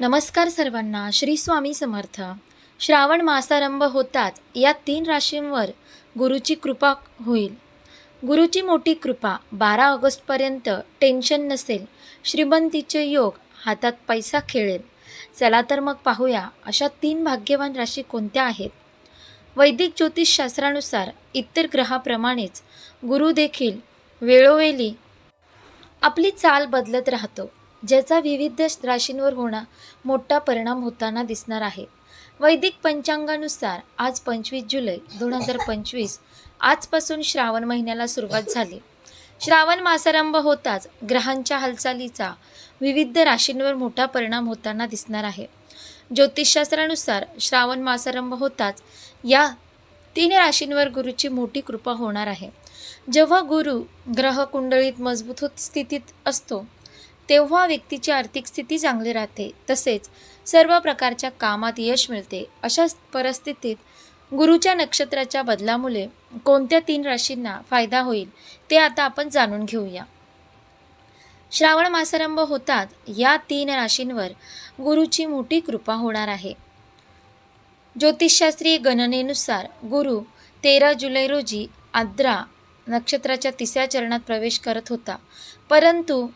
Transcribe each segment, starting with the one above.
नमस्कार सर्वांना श्री स्वामी समर्थ. श्रावण मासारंभ होताच या तीन राशींवर गुरुची कृपा होईल. गुरुची मोठी कृपा बारा ऑगस्टपर्यंत टेन्शन नसेल श्रीमंतीचे योग हातात पैसा खेळेल. चला तर मग पाहूया अशा तीन भाग्यवान राशी कोणत्या आहेत. वैदिक ज्योतिषशास्त्रानुसार इतर ग्रहाप्रमाणेच गुरु देखील वेळोवेळी आपली चाल बदलत राहतो. ज्याचा विविध राशींवर होणा मोठा परिणाम होताना दिसणार आहे. वैदिक पंचांगानुसार आज पंचवीस जुलै दोन हजार पंचवीस आजपासून श्रावण महिन्याला सुरुवात झाली. श्रावण मासारंभ होताच ग्रहांच्या हालचालीचा विविध राशींवर मोठा परिणाम होताना दिसणार आहे. ज्योतिषशास्त्रानुसार श्रावण मासारंभ होताच या तीन राशींवर गुरुची मोठी कृपा होणार आहे. जेव्हा गुरु ग्रह कुंडळीत मजबूत होत स्थितीत असतो तेव्हा व्यक्तीची आर्थिक स्थिती चांगली राहते. तसेच सर्व प्रकारच्या कामात यश मिळते. अशा परिस्थितीत गुरुच्या नक्षत्राच्या बदलामुळे कोणत्या तीन राशींना फायदा होईल ते आता आपण जाणून घेऊया. श्रावण मासारंभ होतात या तीन राशींवर गुरुची मोठी कृपा होणार आहे. ज्योतिषशास्त्रीय गणनेनुसार गुरु तेरा जुलै रोजी आद्रा नक्षत्राच्या तिसऱ्या चरणात प्रवेश करत होता. परंतु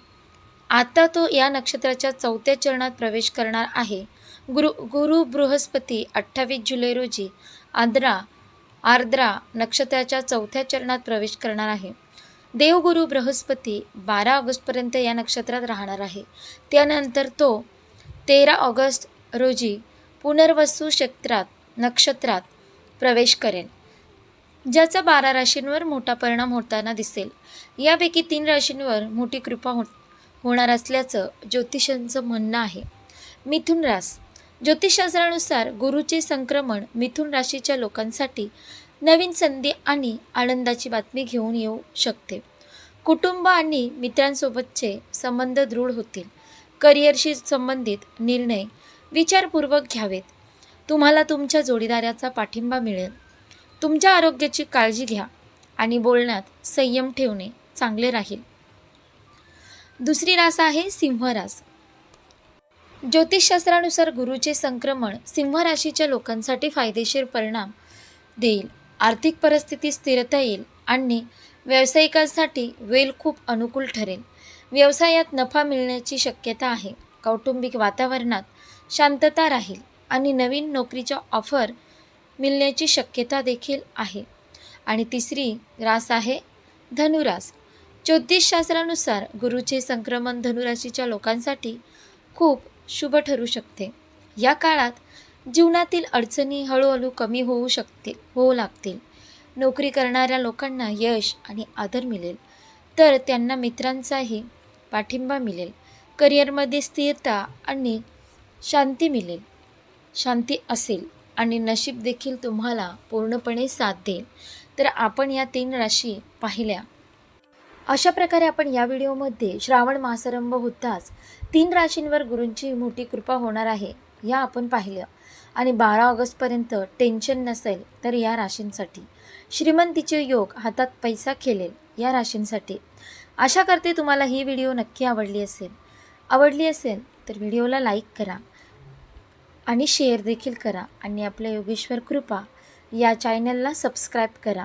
आता तो या नक्षत्राच्या चौथ्या चरणात प्रवेश करणार आहे. गुरु गुरु बृहस्पती अठ्ठावीस जुलै रोजी आद्रा आर्द्रा नक्षत्राच्या चौथ्या चरणात प्रवेश करणार आहे. देवगुरु बृहस्पती बारा ऑगस्टपर्यंत या नक्षत्रात राहणार आहे. त्यानंतर तो तेरा ऑगस्ट रोजी पुनर्वसू क्षेत्रात नक्षत्रात प्रवेश करेल ज्याचा बारा राशींवर मोठा परिणाम होताना दिसेल. यापैकी तीन राशींवर मोठी कृपा हो होणार असल्याचं ज्योतिषांचं म्हणणं आहे. मिथुन रास. ज्योतिषशास्त्रानुसार गुरुचे संक्रमण मिथुन राशीच्या लोकांसाठी नवीन संधी आणि आनंदाची बातमी घेऊन येऊ शकते. कुटुंब आणि मित्रांसोबतचे संबंध दृढ होतील. करिअरशी संबंधित निर्णय विचारपूर्वक घ्यावेत. तुम्हाला तुमच्या जोडीदाराचा पाठिंबा मिळेल. तुमच्या आरोग्याची काळजी घ्या आणि बोलण्यात संयम ठेवणे चांगले राहील. दुसरी रास आहे सिंहरास. ज्योतिषशास्त्रानुसार गुरुचे संक्रमण सिंह राशीच्या लोकांसाठी फायदेशीर परिणाम देईल. आर्थिक परिस्थिती स्थिरता येईल आणि व्यावसायिकांसाठी वेल खूप अनुकूल ठरेल. व्यवसायात नफा मिळण्याची शक्यता आहे. कौटुंबिक वातावरणात शांतता राहील आणि नवीन नोकरीच्या ऑफर मिळण्याची शक्यता देखील आहे. आणि तिसरी रास आहे धनुरास. ज्योतिषशास्त्रानुसार गुरुचे संक्रमण धनुराशीच्या लोकांसाठी खूप शुभ ठरू शकते. या काळात जीवनातील अडचणी हळूहळू कमी होऊ शकतील होऊ लागतील. नोकरी करणाऱ्या लोकांना यश आणि आदर मिळेल. तर त्यांना मित्रांचाही पाठिंबा मिळेल. करिअरमध्ये स्थिरता आणि शांती मिळेल. शांती असेल आणि नशीब देखील तुम्हाला पूर्णपणे साथ देईल. तर आपण या तीन राशी पाहिल्या. अशा प्रकारे आपण या व्हिडिओमध्ये श्रावण मासारंभ होताच तीन राशींवर गुरूंची मोठी कृपा होणार आहे या आपण पाहिलं. आणि बारा ऑगस्टपर्यंत टेन्शन नसेल तर या राशींसाठी. श्रीमंतीचे योग हातात पैसा खेळेल या राशींसाठी. आशा करते तुम्हाला ही व्हिडिओ नक्की आवडली असेल. आवडली असेल तर व्हिडिओला लाईक करा आणि शेअर देखील करा आणि आपल्या योगेश्वर कृपा या चॅनलला सबस्क्राईब करा.